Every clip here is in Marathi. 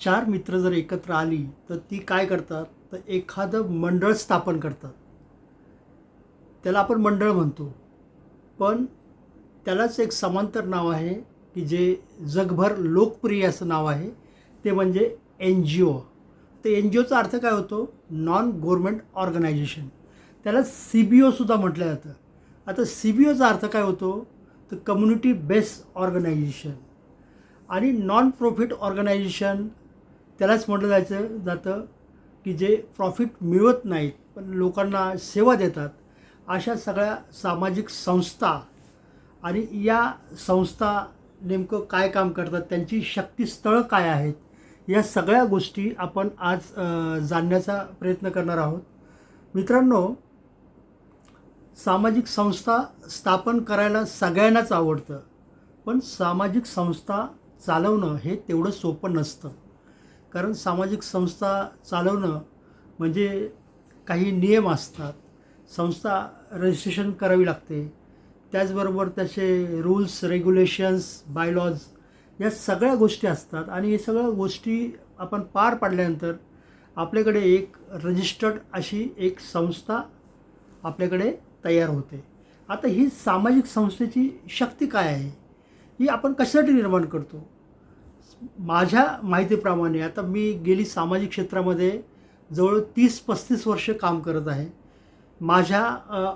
चार मित्र जर एकत्र आली तर ती काय करतात? तर एखादं मंडळ स्थापन करतात. त्याला आपण मंडळ म्हणतो. पण त्यालाच एक समांतर नाव आहे की जे जगभर लोकप्रिय असं नाव आहे ते म्हणजे एन जी ओ. तर एन जी ओचा अर्थ काय होतो? नॉन गव्हर्मेंट ऑर्गनायझेशन त्याला सी बी ओसुद्धा म्हटलं जातं. आता सी बी ओचा अर्थ काय होतो? तर कम्युनिटी बेस्ड ऑर्गनायझेशन आणि नॉन प्रॉफिट ऑर्गनायझेशन त्यालाच म्हटलं जायचं जातं की जे प्रॉफिट मिळवत नाहीत पण लोकांना सेवा देतात अशा सगळ्या सामाजिक संस्था आणि या संस्था नेमकं काय काम करतात त्यांची शक्तीस्थळं काय आहेत या सगळ्या गोष्टी आपण आज जाणण्याचा प्रयत्न करणार आहोत. मित्रांनो सामाजिक संस्था स्थापन करायला सगळ्यांनाच आवडतं पण सामाजिक संस्था चालवणं हे तेवढं सोपं नसतं. कारण सामाजिक संस्था चालवणं म्हणजे काही नियम असतात. संस्था रजिस्ट्रेशन करावी लागते. त्याचबरोबर त्याचे रूल्स रेग्युलेशन्स बायलॉज या सगळ्या गोष्टी असतात आणि हे सगळ्या गोष्टी आपण पार पाडल्यानंतर आपल्याकडे एक रजिस्टर्ड अशी एक संस्था आपल्याकडे तयार होते. आता ही सामाजिक संस्थेची शक्ती काय आहे? ही आपण कशासाठी निर्माण करतो? माझ्या माहितीप्रमाणे आता मी गेली सामाजिक क्षेत्रामध्ये जवळ तीस पस्तीस वर्ष काम करत आहे. माझ्या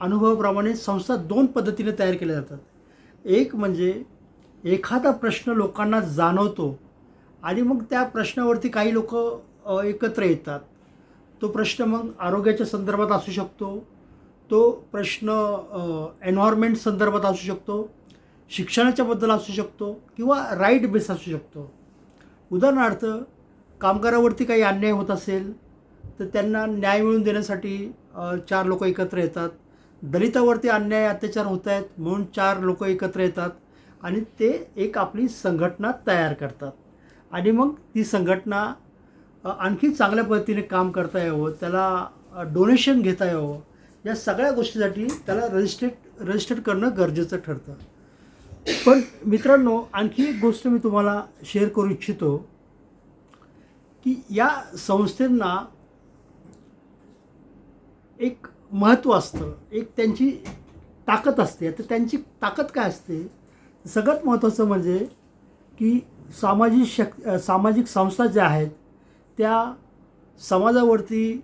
अनुभवाप्रमाणे संस्था दोन पद्धतीने तयार केल्या जातात. एक म्हणजे एखादा प्रश्न लोकांना जाणवतो आणि मग त्या प्रश्नावरती काही लोक एकत्र येतात. तो प्रश्न मग आरोग्याच्या संदर्भात असू शकतो. तो प्रश्न एन्व्हायरमेंट संदर्भात असू शकतो. शिक्षणाच्याबद्दल असू शकतो किंवा राईट बेस असू शकतो. उदाहरणार्थ कामगारावरती काही अन्याय होत असेल तर त्यांना न्याय मिळवून देण्यासाठी चार लोक एकत्र येतात. दलितावरती अन्याय अत्याचार होत आहेत म्हणून चार लोक एकत्र येतात आणि ते एक आपली संघटना तयार करतात. आणि मग ती संघटना आणखी चांगल्या पद्धतीने काम करता यावं त्याला डोनेशन घेता यावं या सगळ्या गोष्टीसाठी त्याला रजिस्ट्रेट रजिस्टर्ड करणं गरजेचं ठरतं. पण मित्रांनो आणखी एक गोष्ट मी तुम्हाला शेअर करू इच्छितो की या संस्थेंना एक महत्त्व असतं एक त्यांची ताकद असते. तर त्यांची ताकद काय असते? सगळ्यात महत्त्वाचं म्हणजे की सामाजिक शक सामाजिक संस्था ज्या आहेत त्या समाजावरती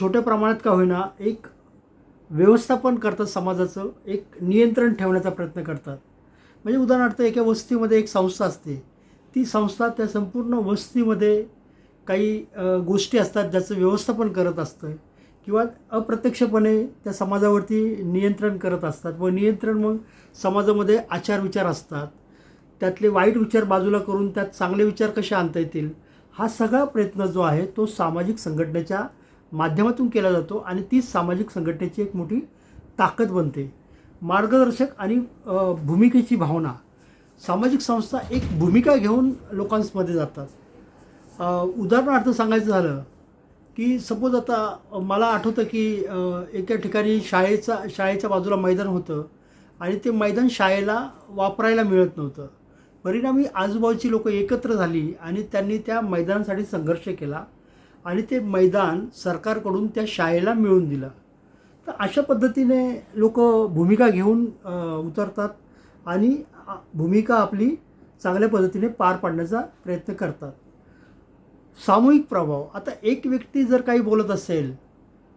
छोट्या प्रमाणात का होईना एक व्यवस्थापन करतात समाजाचं एक नियंत्रण ठेवण्याचा प्रयत्न करतात. म्हणजे उदाहरणार्थ एका वस्तीमध्ये एक संस्था असते. ती संस्था त्या संपूर्ण वस्तीमध्ये काही गोष्टी असतात ज्याचं व्यवस्थापन करत असतं किंवा अप्रत्यक्षपणे त्या समाजावरती नियंत्रण करत असतात व नियंत्रण मग समाजामध्ये आचार विचार असतात. त्यातले वाईट विचार बाजूला करून त्यात चांगले विचार कसे आणता येतील? हा सगळा प्रयत्न जो आहे तो सामाजिक संघटनेच्या माध्यमातून केला जातो आणि तीच सामाजिक संघटनेची एक मोठी ताकद बनते. मार्गदर्शक आणि भूमिकेची भावना. सामाजिक संस्था एक भूमिका घेऊन लोकांमध्ये जातात. उदाहरणार्थ सांगायचं झालं की सपोज आता मला आठवतं की एका ठिकाणी शाळेचा शाळेच्या बाजूला मैदान होतं आणि ते मैदान शाळेला वापरायला मिळत नव्हतं. परिणामी आजूबाजूची लोकं एकत्र झाली आणि त्यांनी त्या मैदानासाठी संघर्ष केला. आणि ते मैदान सरकारकडून त्या शाळेला मिळवून दिलं. तर अशा पद्धतीने लोक भूमिका घेऊन उतरतात आणि भूमिका आपली चांगल्या पद्धतीने पार पाडण्याचा प्रयत्न करतात. सामूहिक प्रभाव. आता एक व्यक्ती जर काही बोलत असेल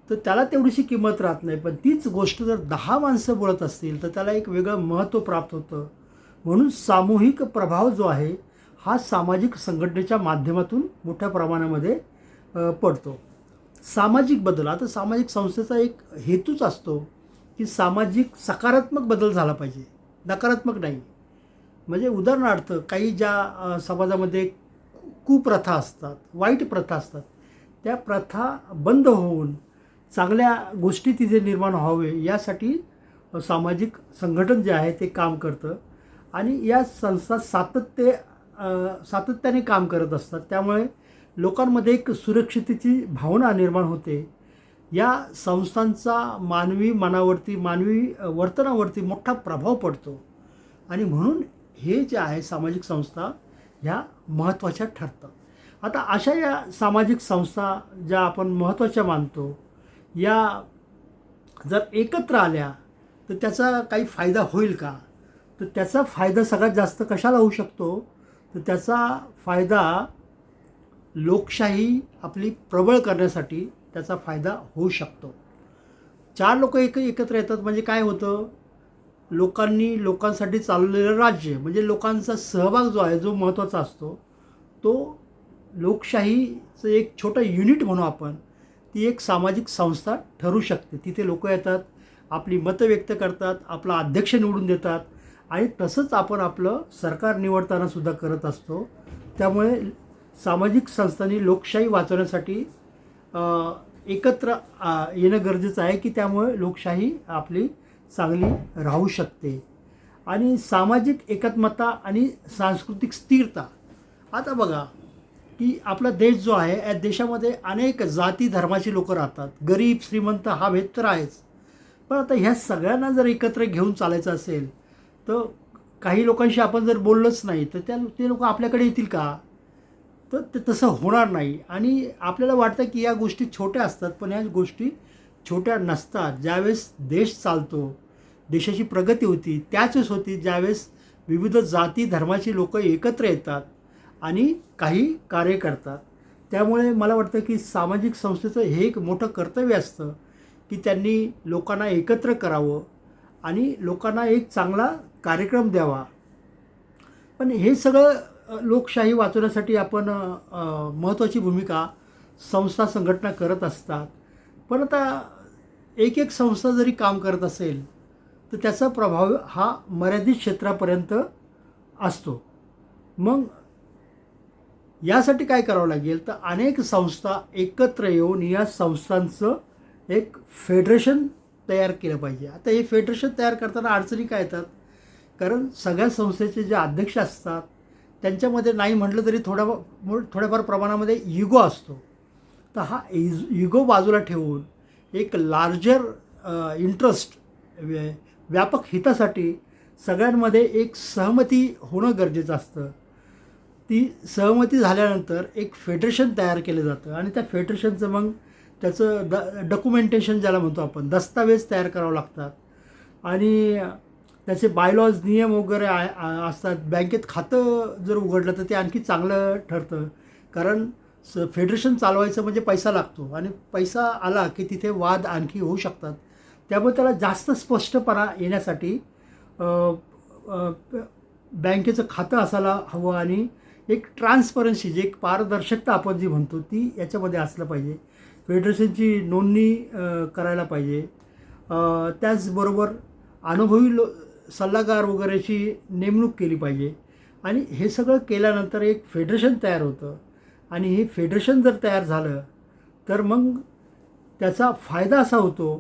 तर त्याला तेवढीशी किंमत राहत नाही. पण तीच गोष्ट जर दहा माणसं बोलत असतील तर त्याला एक वेगळं महत्त्व प्राप्त होतं. म्हणून सामूहिक प्रभाव जो आहे हा सामाजिक संघटनेच्या माध्यमातून मोठ्या प्रमाणामध्ये पडतो. सामाजिक बदल आता सामाजिक संस्थेचा एक हेतूच असतो की सामाजिक सकारात्मक बदल झाला पाहिजे नकारात्मक नाही. म्हणजे उदाहरणार्थ काही ज्या समाजामध्ये कुप्रथा असतात वाईट प्रथा असतात त्या प्रथा बंद होऊन चांगल्या गोष्टी तिथे निर्माण व्हावे यासाठी सामाजिक संघटन जे आहे ते काम करतं. आणि या संस्था सातत्य सातत्याने काम करत असतात. त्यामुळे लोकांमध्ये एक सुरक्षितेची भावना निर्माण होते. या संस्थांचा मानवी मनावरती मानवी वर्तनावरती मोठा प्रभाव पडतो. आणि म्हणून हे जे आहे सामाजिक संस्था ह्या महत्त्वाच्या ठरतात. आता अशा या सामाजिक संस्था ज्या आपण महत्त्वाच्या मानतो या जर एकत्र आल्या तर त्याचा काही फायदा होईल का? तर त्याचा फायदा सगळ्यात जास्त कशाला होऊ शकतो? तर त्याचा फायदा लोकशाही आपली प्रबळ करण्यासाठी त्याचा फायदा होऊ शकतो. चार लोक एक एकत्र येतात म्हणजे काय होतं? लोकांनी लोकांसाठी चालवलेलं राज्य म्हणजे लोकांचा सहभाग जो आहे जो महत्त्वाचा असतो तो लोकशाहीचं एक छोटं युनिट म्हणू आपण ती एक सामाजिक संस्था ठरू शकते. तिथे लोक येतात आपली मतं व्यक्त करतात आपला अध्यक्ष निवडून देतात आणि तसंच आपण आपलं सरकार निवडताना सुद्धा करत असतो. त्यामुळे सामाजिक संस्थांनी लोकशाही वाचवण्यासाठी एकत्र येणं गरजेचं आहे की त्यामुळे लोकशाही आपली चांगली राहू शकते. आणि सामाजिक एकात्मता आणि सांस्कृतिक स्थिरता आता बघा की आपला देश जो आहे या देशामध्ये अनेक जाती धर्माची लोकं राहतात. गरीब श्रीमंत हा भेद तर आहेच. पण आता ह्या सगळ्यांना जर एकत्र घेऊन चालायचं असेल तर काही लोकांशी आपण जर बोललोच नाही तर त्या ते लोक आपल्याकडे येतील का? तर ते तसं होणार नाही. आणि आपल्याला वाटतं की या गोष्टी छोट्या असतात पण या गोष्टी छोट्या नसतात. ज्यावेळेस देश चालतो देशाची प्रगती होती त्याचवेळेस होती ज्यावेळेस विविध जाती धर्माची लोक एकत्र येतात आणि काही कार्य करतात. त्यामुळे मला वाटतं की सामाजिक संस्थेचं हे एक मोठं कर्तव्य असतं की त्यांनी लोकांना एकत्र करावं आणि लोकांना एक चांगला कार्यक्रम द्यावा. पण हे सगळं लोकशाही वाचवण्यासाठी आपण महत्त्वाची भूमिका संस्था संघटना करत असतात. पण आता एक एक संस्था जरी काम करत असेल तर त्याचा प्रभाव हा मर्यादित क्षेत्रापर्यंत असतो. मग यासाठी काय करावं लागेल? तर अनेक संस्था एकत्र येऊन या संस्थांचं एक फेडरेशन तयार केलं पाहिजे. आता हे फेडरेशन तयार करताना अडचणी काय येतात? कारण सगळ्या संस्थेचे जे अध्यक्ष असतात त्यांच्यामध्ये नाही म्हटलं तरी थोड्या थोड्याफार प्रमाणामध्ये युगो असतो. तर हा इज युगो बाजूला ठेवून एक लार्जर इंटरेस्ट व्यापक हितासाठी सगळ्यांमध्ये एक सहमती होणं गरजेचं असतं. ती सहमती झाल्यानंतर एक फेडरेशन तयार केलं जातं आणि त्या फेडरेशनचं मग त्याचं ड डॉक्युमेंटेशन ज्याला म्हणतो आपण दस्तावेज तयार करावं लागतात. आणि त्याचे बायलॉज नियम वगैरे आ- असतात. बँकेत खातं जर उघडलं तर ते आणखी चांगलं ठरतं. कारण स फेडरेशन चालवायचं म्हणजे पैसा लागतो. आणि पैसा आला की तिथे वाद आणखी होऊ शकतात. त्यामुळे त्याला जास्त स्पष्टपणा येण्यासाठी बँकेचं खातं असायला हवं आणि एक ट्रान्सपरन्सी जे एक पारदर्शकता आपण जी म्हणतो ती याच्यामध्ये असलं पाहिजे. फेडरेशनची नोंदणी करायला पाहिजे. त्याचबरोबर अनुभवी लो सल्लागार वगैरेची नेमणूक केली पाहिजे. आणि हे सगळं केल्यानंतर एक फेडरेशन तयार होतं. आणि हे फेडरेशन जर तयार झालं तर मग त्याचा फायदा असा होतो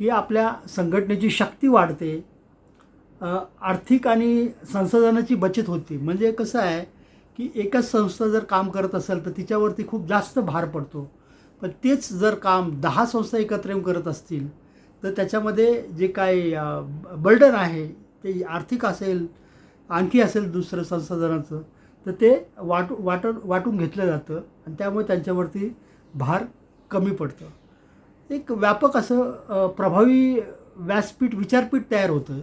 की आपल्या संघटनेची शक्ती वाढते. आर्थिक आणि संसाधनाची बचत होती. म्हणजे कसं आहे की एकच संस्था जर काम करत असेल तर तिच्यावरती खूप जास्त भार पडतो. पण तेच जर काम दहा संस्था एकत्र येऊन करत असतील तर त्याच्यामध्ये जे काय बर्डन आहे ते आर्थिक असेल आणखी असेल दुसरं संसाधनाचं तर ते वाटू वाटून वाटून घेतलं जातं आणि त्यामुळे त्यांच्यावरती भार कमी पडतं. एक व्यापक असं प्रभावी व्यासपीठ विचारपीठ तयार होतं.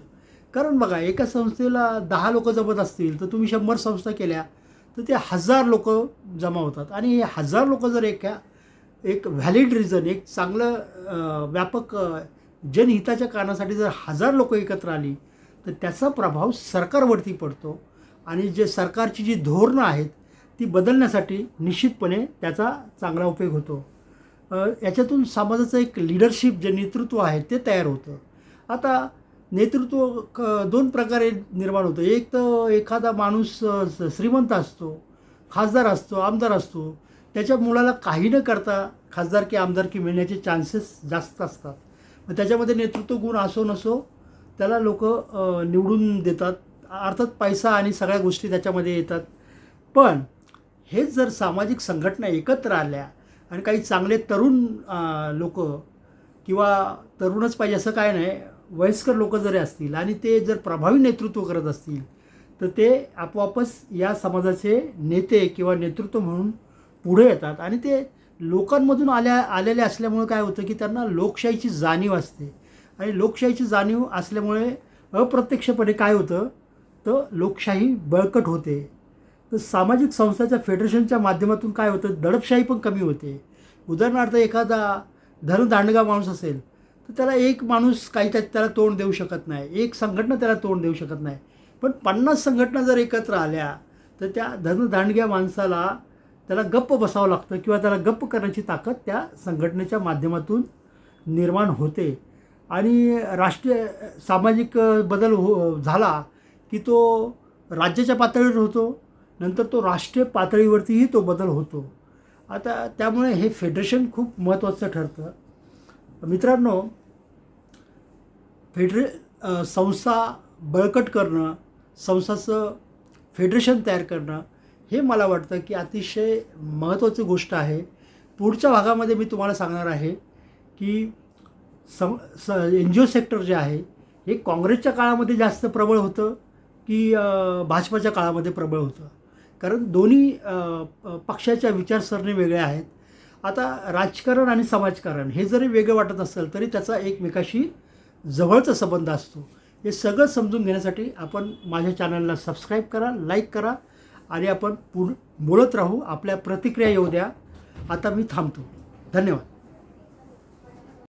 कारण बघा एका संस्थेला दहा लोकं जमत असतील तर तुम्ही शंभर संस्था केल्या तर ते हजार लोक जमा होतात. आणि हे हजार लोक जर एका एक व्हॅलिड रिझन एक चांगलं व्यापक जनहिताच्या कारणासाठी जर हजार लोक एकत्र आली तर त्याचा प्रभाव सरकारवरती पडतो आणि जे सरकारची जी धोरणं आहेत ती बदलण्यासाठी निश्चितपणे त्याचा चांगला उपयोग होतो. याच्यातून समाजाचं एक लिडरशिप जे नेतृत्व आहे ते तयार होतं. आता नेतृत्व क दोन प्रकारे निर्माण होतं. एक तर एखादा माणूस स- श्रीमंत असतो खासदार असतो आमदार असतो त्याच्या मुलाला काही न करता खासदारकी आमदारकी मिळण्याचे चान्सेस जास्त असतात. त्याच्यामध्ये नेतृत्व गुण असो नसो त्याला लोक निवडून देतात. अर्थात पैसा आणि सगळ्या गोष्टी त्याच्यामध्ये येतात. पण हेच जर सामाजिक संघटना एकत्र आल्या आणि काही चांगले तरुण लोक किंवा तरुणच पाहिजे असं काय नाही वयस्कर लोक जरी असतील आणि ते जर प्रभावी नेतृत्व करत असतील तर ते आपोआपच या समाजाचे नेते किंवा नेतृत्व म्हणून पुढे येतात. आणि ते लोकांमधून आल्या आलेले असल्यामुळे काय होतं की त्यांना लोकशाहीची जाणीव असते. आणि लोकशाहीची जाणीव असल्यामुळे अप्रत्यक्षपणे काय होतं? तर लोकशाही बळकट होते. तर सामाजिक संस्थेच्या फेडरेशनच्या माध्यमातून काय होतं? दडपशाही पण कमी होते. उदाहरणार्थ एखादा धनदांडगा माणूस असेल तर त्याला एक माणूस काही त्या त्याला तोंड देऊ शकत नाही. एक संघटना त्याला तोंड देऊ शकत नाही. पण पन्नास संघटना जर एकत्र आल्या तर त्या धनदांडग्या माणसाला त्याला गप्प बसावं लागतं किंवा त्याला गप्प करण्याची ताकद त्या संघटनेच्या माध्यमातून निर्माण होते. आणि राष्ट्रीय सामाजिक बदल हो झाला की तो राज्याच्या पातळीवर होतो नंतर तो राष्ट्रीय पातळीवरतीही तो बदल होतो. आता त्यामुळे हे फेडरेशन खूप महत्त्वाचं ठरतं. मित्रांनो फेडरे संस्था बळकट करणं संस्थाचं फेडरेशन तयार करणं हे मला वाटतं की अतिशय महत्त्वाची गोष्ट आहे. पुढच्या भागामध्ये मी तुम्हाला सांगणार आहे की सम स एन जी ओ सेक्टर जे आहे हे काँग्रेसच्या काळामध्ये जास्त प्रबळ होतं की भाजपाच्या काळामध्ये प्रबळ होतं. कारण दोन्ही पक्षाच्या विचारसरणी वेगळ्या आहेत. आता राजकारण आणि समाजकारण हे जरी वेगळं वाटत असेल तरी त्याचा एकमेकाशी जवळचा संबंध असतो. हे सगळं समजून घेण्यासाठी आपण माझ्या चॅनलला सबस्क्राईब करा लाईक करा आणि आपण पुढ बोलत राहू आपल्या प्रतिक्रिया येऊ द्या. आता मी थांबतो. धन्यवाद.